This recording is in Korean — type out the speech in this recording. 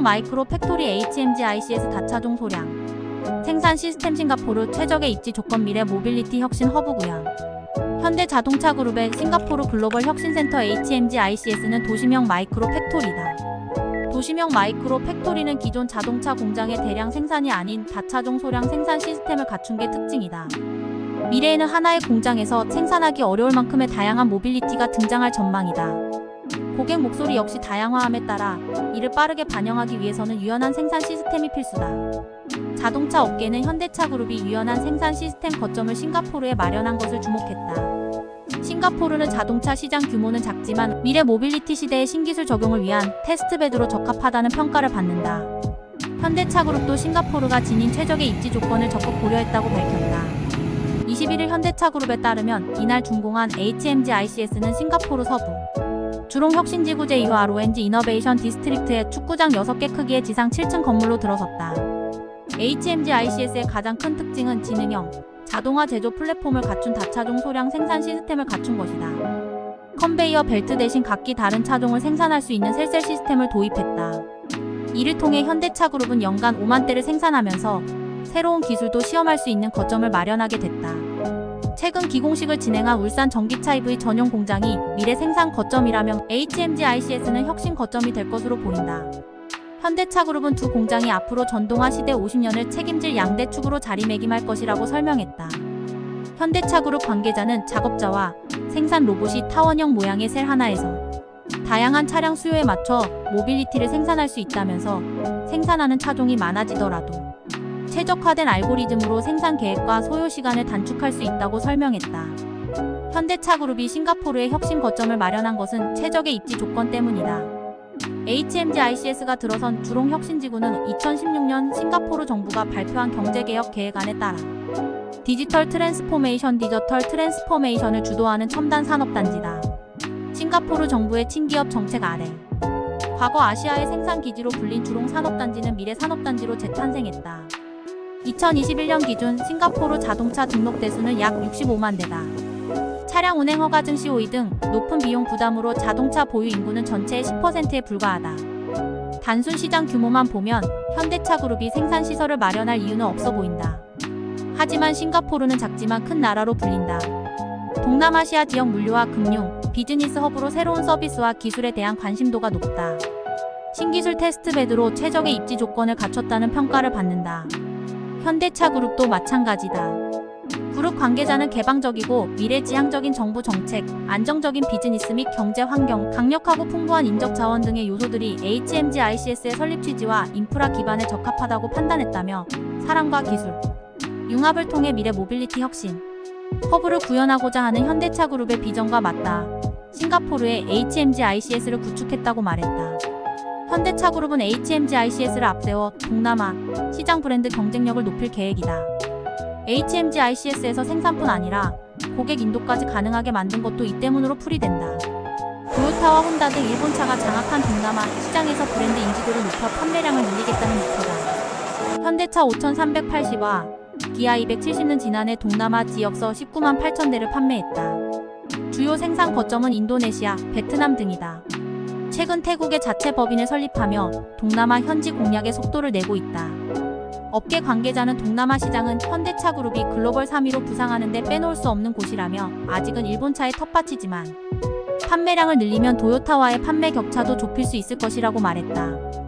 도시명 마이크로 팩토리 HMG ICS 다차종 소량 생산 시스템 싱가포르 최적의 입지 조건 미래 모빌리티 혁신 허브구역 현대 자동차 그룹의 싱가포르 글로벌 혁신센터 HMG ICS는 도시명 마이크로 팩토리다. 도시명 마이크로 팩토리는 기존 자동차 공장의 대량 생산이 아닌 다차종 소량 생산 시스템을 갖춘 게 특징이다. 미래에는 하나의 공장에서 생산하기 어려울 만큼의 다양한 모빌리티가 등장할 전망이다. 고객 목소리 역시 다양화함에 따라 이를 빠르게 반영하기 위해서는 유연한 생산 시스템이 필수다. 자동차 업계는 현대차 그룹이 유연한 생산 시스템 거점을 싱가포르에 마련한 것을 주목했다. 싱가포르는 자동차 시장 규모는 작지만 미래 모빌리티 시대의 신기술 적용을 위한 테스트베드로 적합하다는 평가를 받는다. 현대차 그룹도 싱가포르가 지닌 최적의 입지 조건을 적극 고려했다고 밝혔다. 21일 현대차 그룹에 따르면 이날 준공한 HMG ICS는 싱가포르 서부 주롱 혁신지구 제2호 RONG 이너베이션 디스트릭트의 축구장 6개 크기의 지상 7층 건물로 들어섰다. HMG ICS의 가장 큰 특징은 지능형, 자동화 제조 플랫폼을 갖춘 다차종 소량 생산 시스템을 갖춘 것이다. 컨베이어 벨트 대신 각기 다른 차종을 생산할 수 있는 셀셀 시스템을 도입했다. 이를 통해 현대차 그룹은 연간 5만 대를 생산하면서 새로운 기술도 시험할 수 있는 거점을 마련하게 됐다. 최근 기공식을 진행한 울산 전기차 EV 전용 공장이 미래 생산 거점이라면 HMG ICS는 혁신 거점이 될 것으로 보인다. 현대차 그룹은 두 공장이 앞으로 전동화 시대 50년을 책임질 양대 축으로 자리매김할 것이라고 설명했다. 현대차 그룹 관계자는 작업자와 생산 로봇이 타원형 모양의 셀 하나에서 다양한 차량 수요에 맞춰 모빌리티를 생산할 수 있다면서 생산하는 차종이 많아지더라도 최적화된 알고리즘으로 생산 계획과 소요 시간을 단축할 수 있다고 설명했다. 현대차 그룹이 싱가포르의 혁신 거점을 마련한 것은 최적의 입지 조건 때문이다. HMG ICS가 들어선 주롱 혁신지구는 2016년 싱가포르 정부가 발표한 경제개혁 계획안에 따라 디지털 트랜스포메이션 디지털 트랜스포메이션을 주도하는 첨단 산업단지다. 싱가포르 정부의 친기업 정책 아래 과거 아시아의 생산 기지로 불린 주롱 산업단지는 미래 산업단지로 재탄생했다. 2021년 기준 싱가포르 자동차 등록 대수는 약 65만 대다. 차량 운행 허가 증시 호의 등 높은 비용 부담으로 자동차 보유 인구는 전체의 10%에 불과하다. 단순 시장 규모만 보면 현대차 그룹이 생산 시설을 마련할 이유는 없어 보인다. 하지만 싱가포르는 작지만 큰 나라로 불린다. 동남아시아 지역 물류와 금융, 비즈니스 허브로 새로운 서비스와 기술에 대한 관심도가 높다. 신기술 테스트베드로 최적의 입지 조건을 갖췄다는 평가를 받는다. 현대차 그룹도 마찬가지다. 그룹 관계자는 개방적이고 미래지향적인 정부 정책, 안정적인 비즈니스 및 경제 환경, 강력하고 풍부한 인적 자원 등의 요소들이 HMG ICS의 설립 취지와 인프라 기반에 적합하다고 판단했다며 사람과 기술, 융합을 통해 미래 모빌리티 혁신, 허브를 구현하고자 하는 현대차 그룹의 비전과 맞다. 싱가포르에 HMG ICS를 구축했다고 말했다. 현대차 그룹은 HMG ICS를 앞세워 동남아 시장 브랜드 경쟁력을 높일 계획이다. HMG ICS에서 생산뿐 아니라 고객 인도까지 가능하게 만든 것도 이 때문으로 풀이된다. 도요타와 혼다 등 일본차가 장악한 동남아 시장에서 브랜드 인지도를 높여 판매량을 늘리겠다는 목표다. 현대차 5380와 기아 270는 지난해 동남아 지역서 19만 8천 대를 판매했다. 주요 생산 거점은 인도네시아, 베트남 등이다. 최근 태국의 자체 법인을 설립하며 동남아 현지 공략에 속도를 내고 있다. 업계 관계자는 동남아 시장은 현대차 그룹이 글로벌 3위로 부상하는 데 빼놓을 수 없는 곳이라며 아직은 일본차의 텃밭이지만 판매량을 늘리면 도요타와의 판매 격차도 좁힐 수 있을 것이라고 말했다.